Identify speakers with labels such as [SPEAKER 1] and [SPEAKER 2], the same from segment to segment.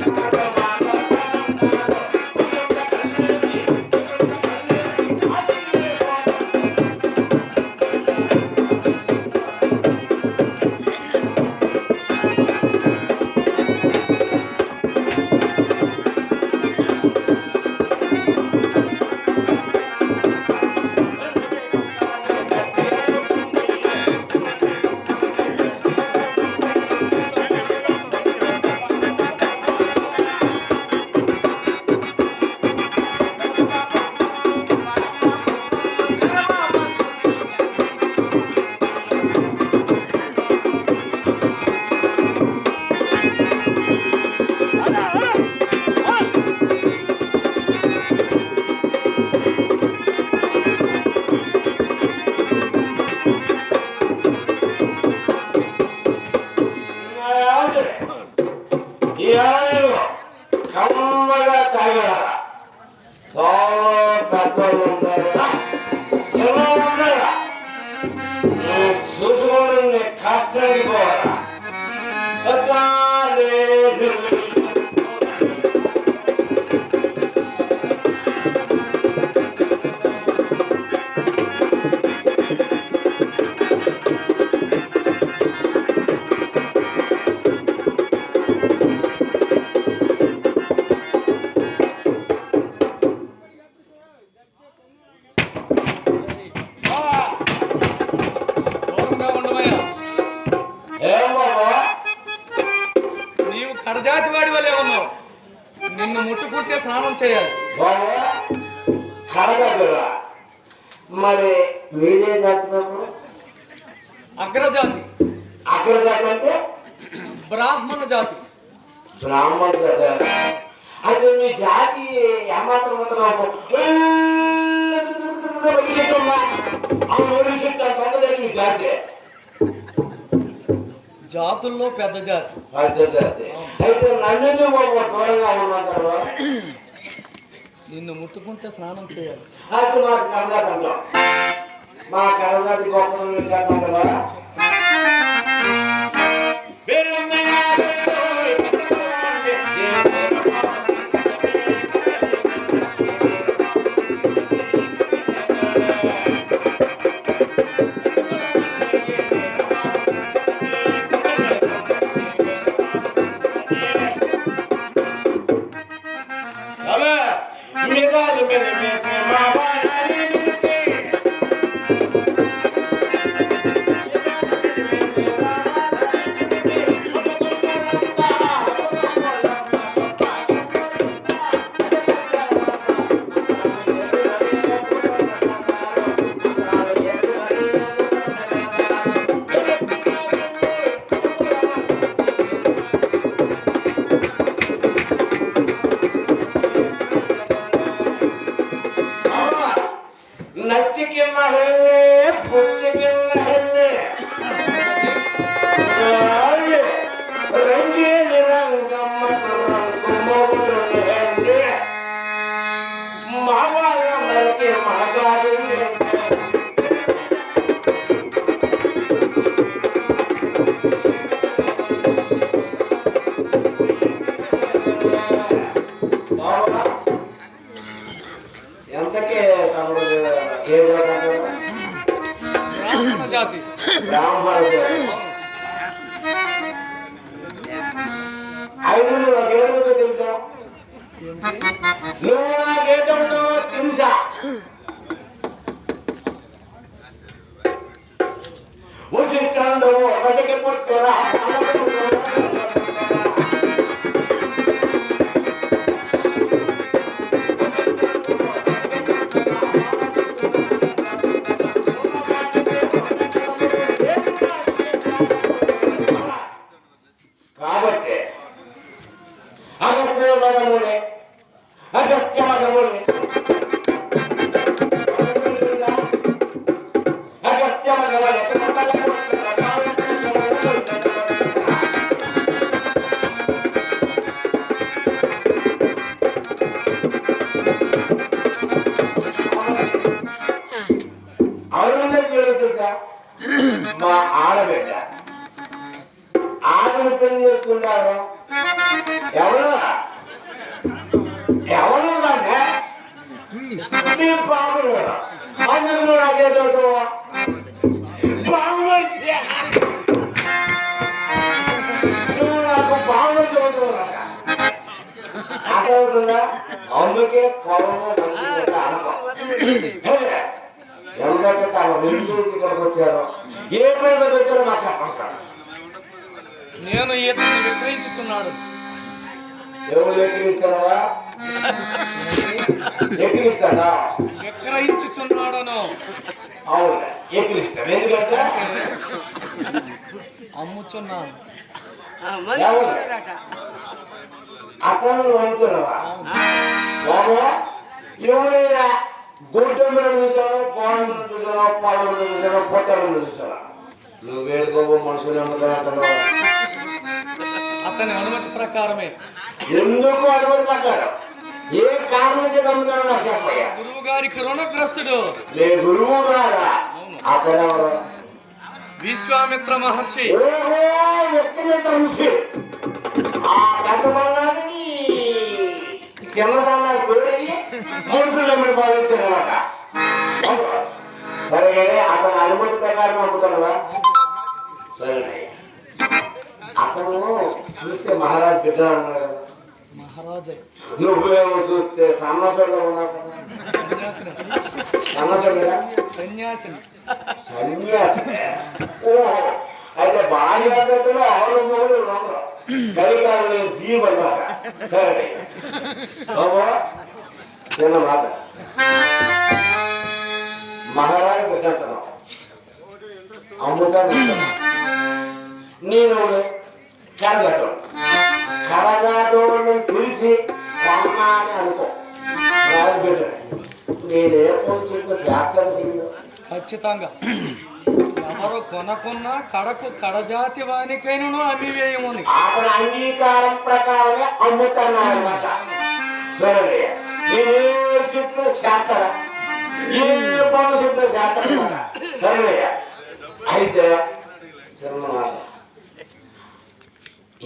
[SPEAKER 1] Thank you. చేయాలి.
[SPEAKER 2] మరి మీరే
[SPEAKER 1] అగ్రజాతి.
[SPEAKER 2] అగ్రజాతి అంటే?
[SPEAKER 1] బ్రాహ్మణ జాతి.
[SPEAKER 2] బ్రాహ్మణ జాతి. అయితే మీ జాతి ఏమాత్రం మీ జాతి.
[SPEAKER 1] జాతుల్లో పెద్ద జాతి.
[SPEAKER 2] పెద్ద జాతి. అయితే నన్ను దూరంగా ఉన్నంత
[SPEAKER 1] నిన్ను ముట్టుకుంటే స్నానం చేయాలి.
[SPEAKER 2] మా కళ గొప్ప నిజాలు పెరిగేసే బాబా ఆడబిడ్డ. ఆడను పెళ్ళి చేసుకుంటారు? ఎవరు? ఎవరు అంటే? నీ పాములు అందుకు నువ్వు అదేటోటు పాములు అందుకే పొలంలో అనుకో. ఎందుకంటే తను రెండు ఇక్కడికి వచ్చారు? ఏ ప్రేమ దగ్గర
[SPEAKER 1] నేను విక్రయించుతున్నాడు
[SPEAKER 2] ఎవరు అవును? ఎందుకంటే?
[SPEAKER 1] అమ్ముచున్నాను.
[SPEAKER 2] అతను అంటున్నావా బాబు ఎవరైనా గుడ్డమ్మను చూసాను కోణం చూసాను పొలం చూసాను పొట్టలను చూసాను నువ్వు వేడుకోబో మనుషులు అమ్ముతానంటున్నావు
[SPEAKER 1] అతని అనుమతి ప్రకారమే.
[SPEAKER 2] ఎందుకు అడుగులు పడ్డాడు ఏ కారణం చేత అమ్ముతాడు నాకు చెప్పయ్యా?
[SPEAKER 1] గురువు గారికి రుణగ్రస్తుడు
[SPEAKER 2] నీ గురువు రాదా అతనెవరు?
[SPEAKER 1] విశ్వామిత్ర మహర్షి.
[SPEAKER 2] ఓహో ఋషి. ఆ పెద్ద చిన్న సన్నాసి తోడి మనుషులు నమ్మిడి భావించారన్నమాట సరే అతని అనుమతి ప్రకారం అమ్ముతానువా సరే అతను చూస్తే మహారాజ్ బిడ్డ ఉన్నాడు కదా. నువ్వేమో చూస్తే సన్నసోళ్ళ ఉన్నావు కదా. సన్నసోడు కదా
[SPEAKER 1] సన్యాసిని.
[SPEAKER 2] సన్యాసి ఓహో. అయితే భార్యాభర్తలు ఆరు మూడు రెండు సరే. చిన్న మాట. మహారాజు పెట్టేస్తున్నావు అమ్ముతాను. నేను కడగటోడు కడగటోడు తెలిసి కొన్నాను అనుకో. రాజు పెట్టాడు. నేనే ఫోన్ చేస్తాడు
[SPEAKER 1] ఖచ్చితంగా. ఎవరు కొనకున్నా కడకు కడజాతి వానికైనను అమ్మివేయముని
[SPEAKER 2] అతని అంగీకారం ప్రకారమే అమ్ముతాను అనమాట సరే నేను ఏ చెప్పిన చేస్తారా ఏ పనులు చెప్పిన చేస్తాను సరే అయితే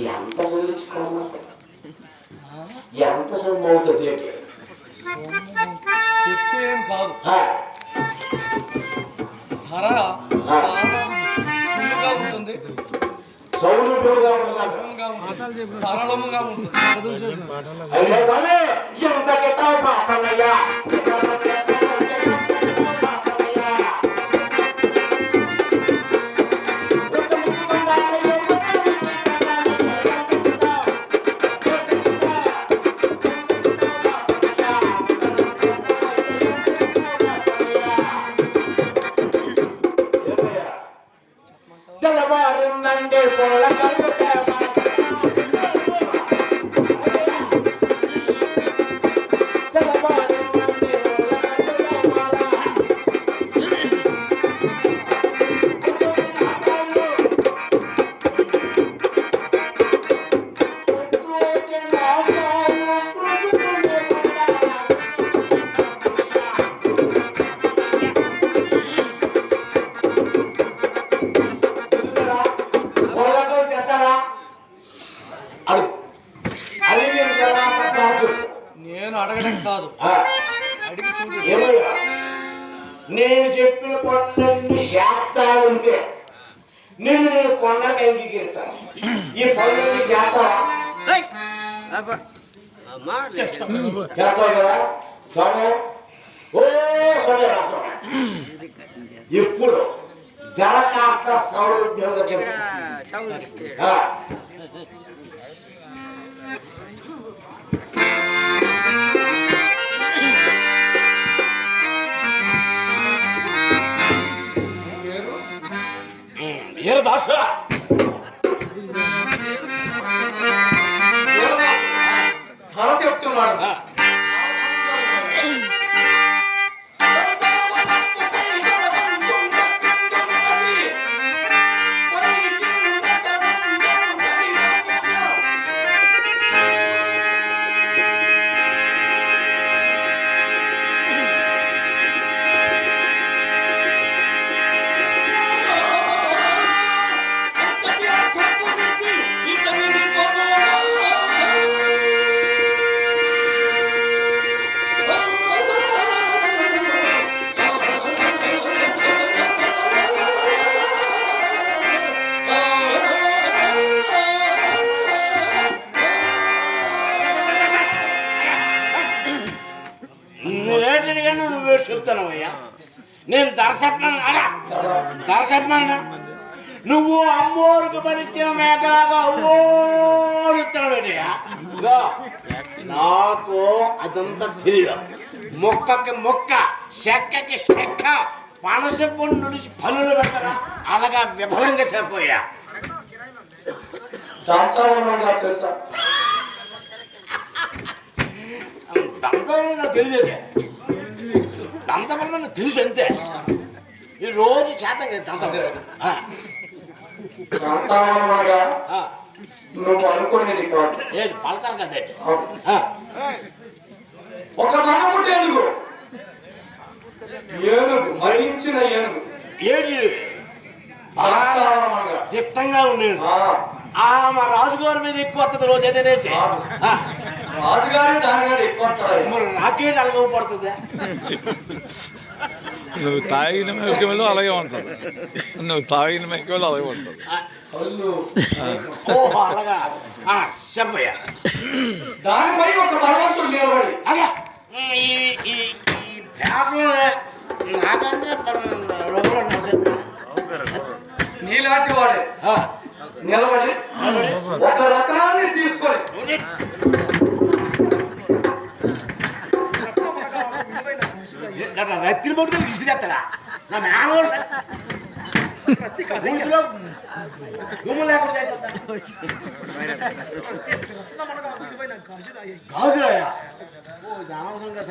[SPEAKER 2] ఎంత ఎంత సొమ్ము అవుతుంది?
[SPEAKER 1] ఎక్కువ ఏం కాదు ధర చాలా ఉంటుంది. సరళముగా ఉంటుంది.
[SPEAKER 2] చేస్తావు కదా స్వామి? ఓ స్వామి ఇప్పుడు దరఖాస్త సౌలభ్యంగా చెప్పు. ఆ.
[SPEAKER 1] పేరు
[SPEAKER 2] దర్శనం నువ్వు అమ్మోరుకు పనిచ్చిన మేకలాగా ఓరుతున్నావయ్యా నాకు అదంతా తెలియదు. మొక్కకి మొక్క చెక్కకి చెక్క పనస పండు నుంచి పనులు పెడతారా అలాగా విఫలంగా
[SPEAKER 1] తెలుసా?
[SPEAKER 2] దంతం తెలియదే. దంతం నాకు తెలుసు అంతే. ఈ రోజు చేతం.
[SPEAKER 1] నువ్వు అనుకునేది కాదు.
[SPEAKER 2] ఏది పలకరు కదండి
[SPEAKER 1] ఒక ధనముటి ఏనుగు ఏనుగు మరించిన ఏనుగు.
[SPEAKER 2] ఏది ఉండేది
[SPEAKER 1] ఆ,
[SPEAKER 2] మా రాజుగారి మీద ఎక్కువ వస్తుంది రోజు ఏదైతే
[SPEAKER 1] రాజుగారి దానిగాడు ఎక్కువ వస్తాడు?
[SPEAKER 2] మరి నాకేంటి అలగవ పడుతుంది?
[SPEAKER 3] నువ్వు తాగిన మెక్కలు అలాగే ఉంటుంది. నువ్వు తాగిన మెక్కలు అలాగే ఉంటుంది.
[SPEAKER 1] దానిపై ఒక భగవంతుడు నిలబడి.
[SPEAKER 2] అదే ఈ ఈ ఈ పేపర్లో నాకంటే రఘులో
[SPEAKER 1] నీలాంటి వాడే. నిలబడి. ఒక రత్నాన్ని తీసుకొని.
[SPEAKER 2] రత్తి పట్టుకుని విసిరేస్తాడా నా మేనవాడు గాజురాయా? ఓ అనవసరంగా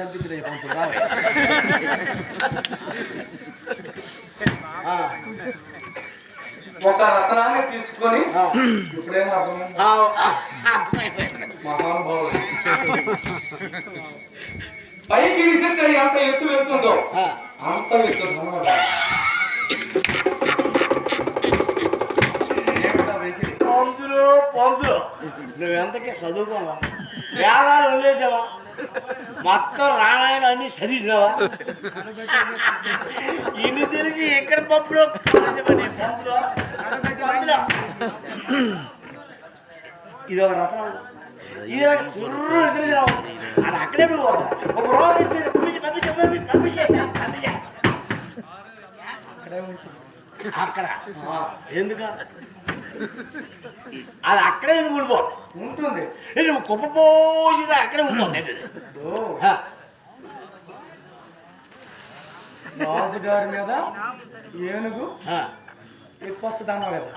[SPEAKER 1] ఒక రత్నాన్ని తీసుకొని. ఇప్పుడేమో అర్థమైంది. మహానుభావుడు. పైకి విసిరితే ఎంత ఎత్తు వెళ్తుందో? అంత ఏమిటా వెకిలి?
[SPEAKER 2] పంతులు పంతులు నువ్వెంతకీ చదువుకోవా? వేదాలు వదిలేసావా? మొత్తం రామాయణం అన్ని చదివిసినావా? ఇన్ని తెలిసి ఎక్కడ పప్పులో పంతులు పంతులు ఇది ఒక రత్నం. సుర్రు అది అక్కడే ఒక రోజు ఇచ్చి అక్కడ. ఎందుకు? అది అక్కడే ఉండిపో.
[SPEAKER 1] ఉంటుంది.
[SPEAKER 2] నువ్వు కుప్ప పోసిదా అక్కడే ఉండిపోతుంది
[SPEAKER 1] రాజుగారి మీద ఏనుగు ఎక్కువ వస్తుంది అన్నావు కదా.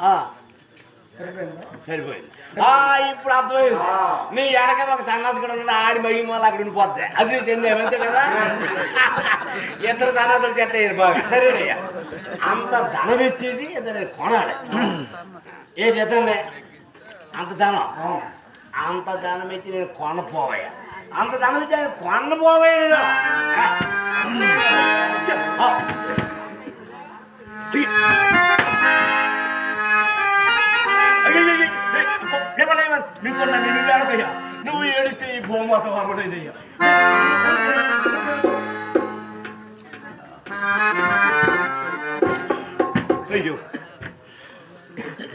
[SPEAKER 1] సరిపోయిందా?
[SPEAKER 2] ఇప్పుడు అర్థమైంది. నీ వెనకద ఒక సన్నాసి కూడా ఉన్నాడు ఆడి మహిమ వల్ల అక్కడ ఉండిపోద్ది. అది చెంది అంతే కదా? ఇద్దరు సన్నాసులు చెట్ట అయ్యారు బాగా. సరేనయ్యా. అంత ధనం ఇచ్చేసి ఇద్దరు కొనాలి. ఏంటి ఇద్దరిని అంత ధనం.
[SPEAKER 1] అవును.
[SPEAKER 2] అంత ధనం ఇచ్చి నేను కొనపోవయ్యా. అంత ధనం ఇచ్చి నేను కొనపోవయ్యా. నేను లేవా, లేవా, నీకు నన్ను నువ్వు నువ్వు ఏడిస్తే ఈ భూమాత వాడయ్యా అయ్యో.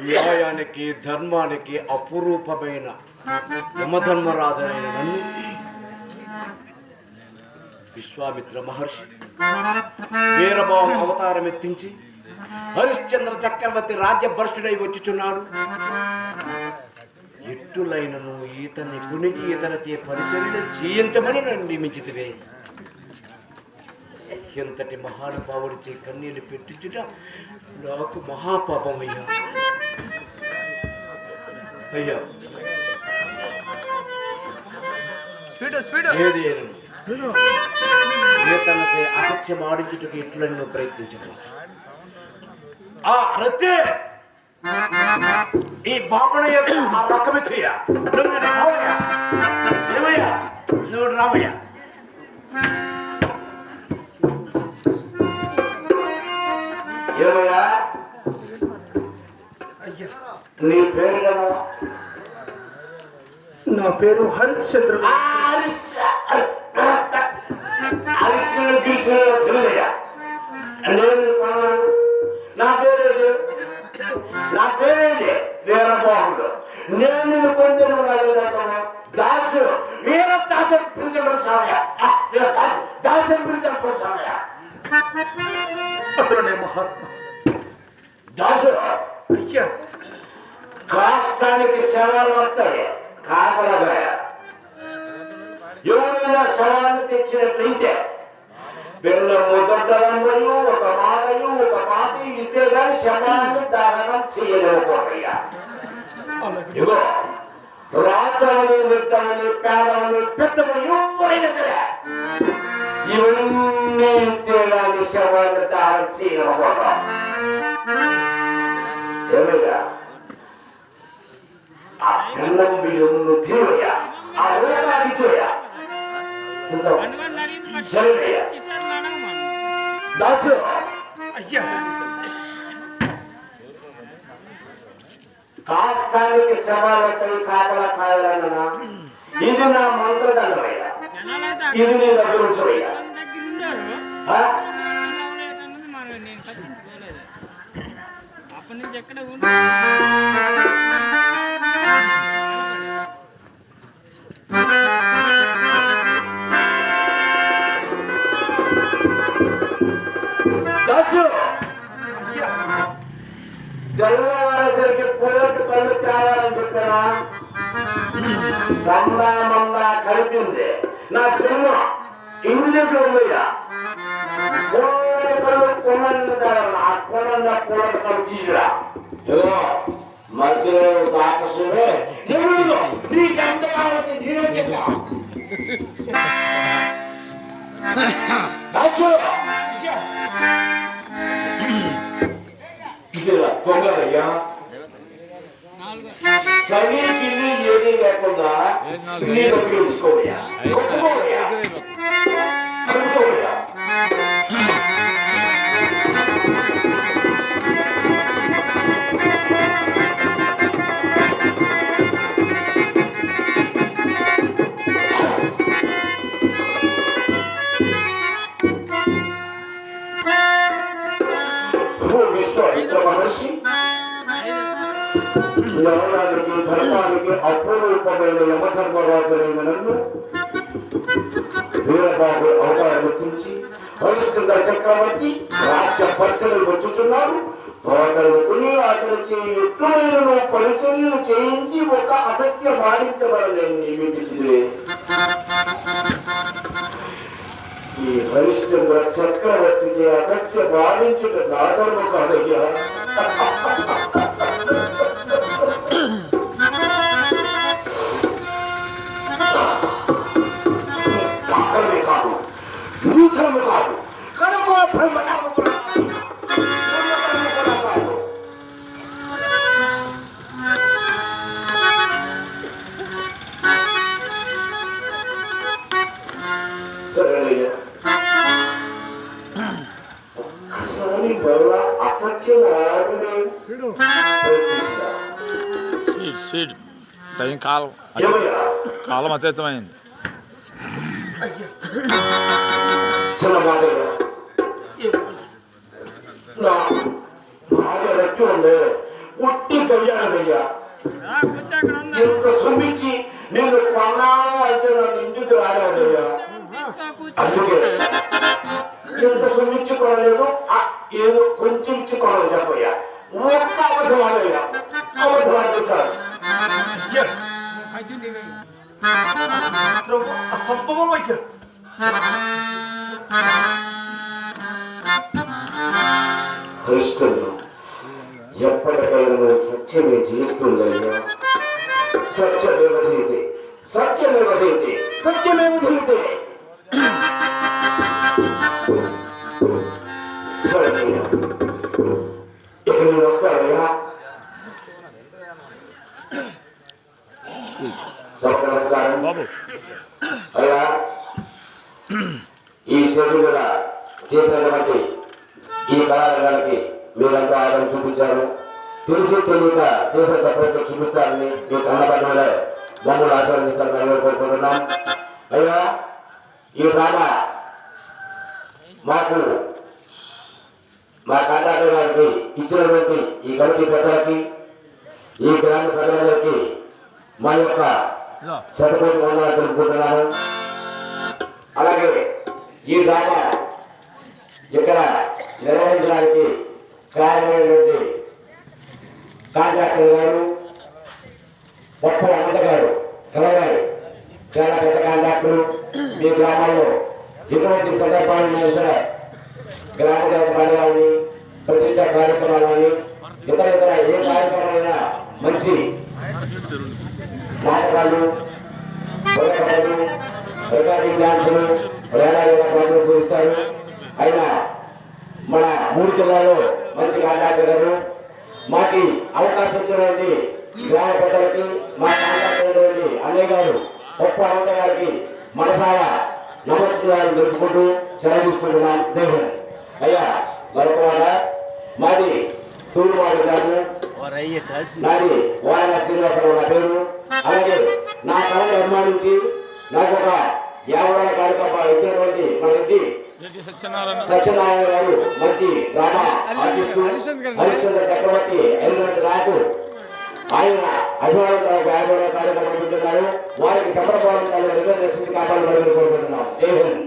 [SPEAKER 2] న్యాయానికి ధర్మానికి అపురూపమైన యమధర్మరాజునైన నన్ను విశ్వామిత్ర మహర్షి వీరభావం అవతారం ఎత్తించి హరిశ్చంద్ర చక్రవర్తి రాజ్య భ్రష్టుడై వచ్చిచున్నాడు. ఎట్టులైనను ఈతన్ని గుణికి ఇతరచే పరిచర్యలు చేయించమని నన్ను నియమించితివే. ఎంతటి మహానుభావుడిచే కన్నీళ్ళు పెట్టించుట నాకు మహాపాపం అయ్యా. అయ్యా ఏదేను? ఈతనచే అసత్యం ఆడించుటకు ఎట్లను ప్రయత్నించను ఆ రత్తే ఈ బాపణ యొక్క ఆ రకమిచ్చయ్య నువ్వు రావయ్యా ఏమయ్యా నువ్వు రావయ్యా
[SPEAKER 1] ఏమయ్యా నీ పేరు కదా
[SPEAKER 4] నా పేరు హరిశ్చంద్ర
[SPEAKER 1] హరిశ్చంద్ర కృష్ణుడు తెలియదయ్యా నేను కొన్నాను. నా పేరేంటి నా పేరేంటి వీరబాబుడు నేను నిన్ను పొందిన దాసు వీర దాసు సాగా
[SPEAKER 2] దాసం బిడ్డ పోసానయ్యా
[SPEAKER 4] అతనే మహాత్మ
[SPEAKER 2] దాసు
[SPEAKER 4] అయ్యా.
[SPEAKER 2] రాష్ట్రానికి సేవలు వస్తాయి. కాపలగా ఎవరైనా సవాలు తెచ్చినట్లయితే బెల్లము దొడ్డలమ్మలు ఒక మాలలు ఒక మాది ఇస్తే కానీ శవాన్ని దహనం చేయలేకపోయా ఇగో రాజాని వృద్ధమని పేదమని పెద్దమని ఎవరైనా సరే ఇవన్నీ ఇస్తే కానీ శవాన్ని దహనం చేయలేకపోతాం ఆ తీరయ్యా సరేనయ్యా దాసు.
[SPEAKER 4] అయ్యా.
[SPEAKER 2] కాష్టానికి శ్రమాలకై కాపలా కాయాలన్నా ఇది నా మంత్రదండమయ్యా. ఇది నీ దగ్గర ఉంచవయ్యా ఆ?
[SPEAKER 5] అప్పటి నుంచి ఎక్కడ ఉండి?
[SPEAKER 2] తెల్లవారేసరికి పొలటి కళ్ళు తేవాలని చెప్పానా సందా మందా కలిపింది నా చిన్న ఇంగ్లీష్ ఉందయ్యా పొలటి కళ్ళు కొనండి ఆ కొనంద పొలటి కళ్ళు తీసుకురా ఏదో మధ్యలో ఒక ఆకర్షణే తెలియదు నీకెంత కావాలి నేనే చెప్తా దాసు ఇదిరా కొంగలయ్యా చలి గిల్లి ఏది లేకుండా నీరు ఉపయోగించుకోవయ్యా. కొట్టుకోవయ్యా కొట్టుకోవయ్యా నవనానికి ధర్మానికి అపూర్వమైన యమధర్మరాజులైన నన్ను వీరబాబు అవతారం గుర్తించి హరిశ్చంద్ర చక్రవర్తి రాజ్య భర్తలు వచ్చుచున్నారు ఒకరుకుని అతనికి యుక్తమైన పరిచర్యలు చేయించి ఒక అసత్య మారించబడలేని నియమించింది ఈ హరిశ్చంద్ర చక్రవర్తికి అసత్య భావించుట నాదరము కాదయ్యా. మాత్రమే కాదు
[SPEAKER 3] కాలం. కాలం అతీతమైంది.
[SPEAKER 2] చిన్న ఉట్టి కయ్యానయ్యా
[SPEAKER 5] కూర్చో అక్కడ
[SPEAKER 2] నేను కొన్నాను అయితే నన్ను ఇంటికి రాలేదయ్యా అందుకే ఏదో కొంచెం చెప్పయ్యా ఒక్క అబద్ధం ఆడయ్యా అబద్ధం
[SPEAKER 4] అయ్యా మాత్రం అసంభవం అయ్యా
[SPEAKER 2] కృష్ణుడు ఎప్పటికైనా సత్యమే జీవిస్తుందయ్యా సత్యమేవ జయతే సత్యమేవ జయతే సత్యమేవ జయతే సరే అయ్యా. ఇక నేను వస్తానయ్యా సభ నమస్కారం
[SPEAKER 3] బాబు
[SPEAKER 2] అయ్యా ఈ స్టేజ్ మీద చేసినటువంటి ఈ కళారంగానికి మీరంతా ఆదరణ చూపించారు తెలిసి తెలియక చేసిన తప్పైతే చూపిస్తారని మీ కన్నపడినలే మమ్మల్ని ఆశీర్వదిస్తారని మేము కోరుకుంటున్నాం. అయ్యా ఈ డ్రామా మాకు మా కాంట్రాక్టర్ గారికి ఇచ్చినటువంటి ఈ కమిటీ పెద్దలకి ఈ గ్రామ ప్రజలకి మా యొక్క శతకోటి వందలు తెలుపుకుంటున్నాను. అలాగే ఈ డ్రామా ఇక్కడ నిర్వహించడానికి కారణమైనటువంటి కాంట్రాక్టర్ గారు గొప్ప అనంత గారు కలగారు చాలా పెద్ద కాంట్రాక్టర్ మీ గ్రామాల్లో. ఎటువంటి సందర్భాలను సరే గ్రామ దేవత పండుగలని ప్రతిష్టా కార్యక్రమాలని ఇతర ఇతర ఏ కార్యక్రమాలైనా మంచి నాటకాలు బతుకమ్మలు, రికార్డింగ్ డాన్సులు వేలాది ప్రోగ్రామ్స్ చూస్తారు అయినా మన మూడు జిల్లాలో మంచి కాంట్రాక్టర్ గారు మాకి అవకాశం ఇచ్చినటువంటి గ్రామ పెద్దలకి మా కాంట్రాక్టర్ అన్నయ్య గారు గొప్ప అనంత గారికి మనసారా నమస్కారం జరుపుకుంటూ సెలవు తీసుకుంటున్నాం. దేహం అయ్యా మరొకవాడ మాది తూర్పువాడి గారు నాది వాయన శ్రీనివాసరావు నా పేరు. అలాగే నా కళను అభిమానించి నాకు ఒక యాభై కార్యక్రమాలు ఇచ్చినటువంటి మన ఇంటి
[SPEAKER 3] సత్యనారాయణ.
[SPEAKER 2] సత్యనారాయణ గారు మంచి డ్రామా ఆర్టిస్టు హరిశ్చంద్ర చక్రవర్తి అయినటువంటి నాకు ఆయన అభిమానులతో కార్యక్రమం పెడుతున్నారు వారికి సమర్పణ రిజర్వ్ రక్షించి కాపాడాలని కోరుకుంటున్నాం. జై హింద్.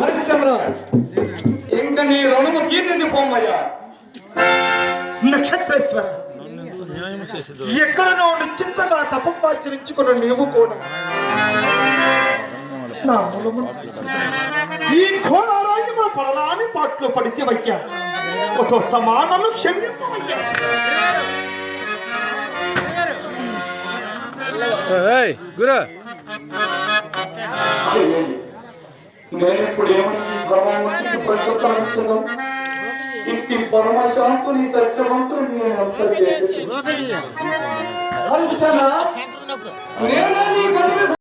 [SPEAKER 1] హరిశ్చంద్ర ఇంకా నీ రుణము కీర్తిని పొమ్మయ్యా.
[SPEAKER 4] నక్షత్రేశ్వర. ఎక్కడనో నిశ్చింతగా తపమాచరించుకున్న నీవు కూడా. ఈ ఘోరారాన్ని మా పడలాని పాటలు పడితే వయ్యా. ఒక సమానము క్షమింపవయ్యా
[SPEAKER 1] నేను ఇప్పుడు భగవానికి ప్రశ్నించను ఇంటి పరమశాంతుని సత్యవంతుని నేను అంతా చేసేది.